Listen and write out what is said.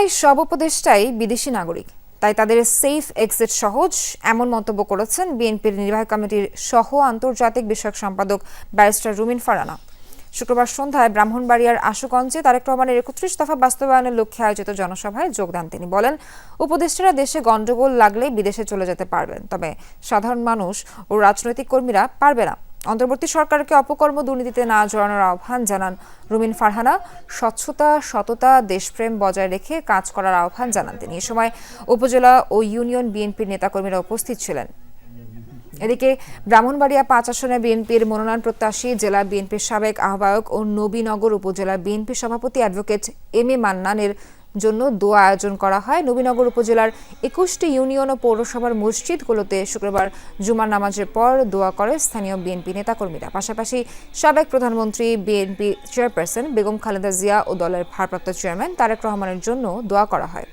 প্রায় সব উপদেষ্টাই বিদেশি নাগরিক। তাই তাদের সেফ এক্সিট সহজ, এমন মন্তব্য করেছেন বিএনপির নির্বাহী কমিটির সহ আন্তর্জাতিক বিষয়ক সম্পাদক ব্যারিস্টার রুমিন ফারানা। শুক্রবার সন্ধ্যায় ব্রাহ্মণবাড়িয়ার আশুগঞ্জে তারেক রহমানের একত্রিশ দফা বাস্তবায়নের লক্ষ্যে আয়োজিত জনসভায় যোগদান তিনি বলেন, উপদেষ্টারা দেশে গণ্ডগোল লাগলে বিদেশে চলে যেতে পারবেন, তবে সাধারণ মানুষ ও রাজনৈতিক কর্মীরা পারবে না। অন্তর্বর্তী সরকারকে অপকর্ম দুর্নীতিতে না জড়ানোর আহ্বান জানান রুমিন ফারহানা। স্বচ্ছতা, সততা, দেশপ্রেম বজায় রেখে কাজ করার আহ্বান জানান তিনি। এ সময় উপজেলা ও ইউনিয়ন বিএনপির নেতাকর্মীরা উপস্থিত ছিলেন। এদিকে ব্রাহ্মণবাড়িয়া পাঁচ আসনে বিএনপির মনোনয়ন প্রত্যাশী জেলা বিএনপির সাবেক আহ্বায়ক ও নবীনগর উপজেলা বিএনপি সভাপতি অ্যাডভোকেট এম এ মান্নানের জন্য দোয়া আয়োজন করা হয়। নবীনগর উপজেলার একুশটি ইউনিয়ন ও পৌরসভার মসজিদগুলোতে শুক্রবার জুমার নামাজের পর দোয়া করে স্থানীয় বিএনপি নেতাকর্মীরা। পাশাপাশি সাবেক প্রধানমন্ত্রী, বিএনপি চেয়ারপারসন বেগম খালেদা জিয়া ও দলের ভারপ্রাপ্ত চেয়ারম্যান তারেক রহমানের জন্য দোয়া করা হয়।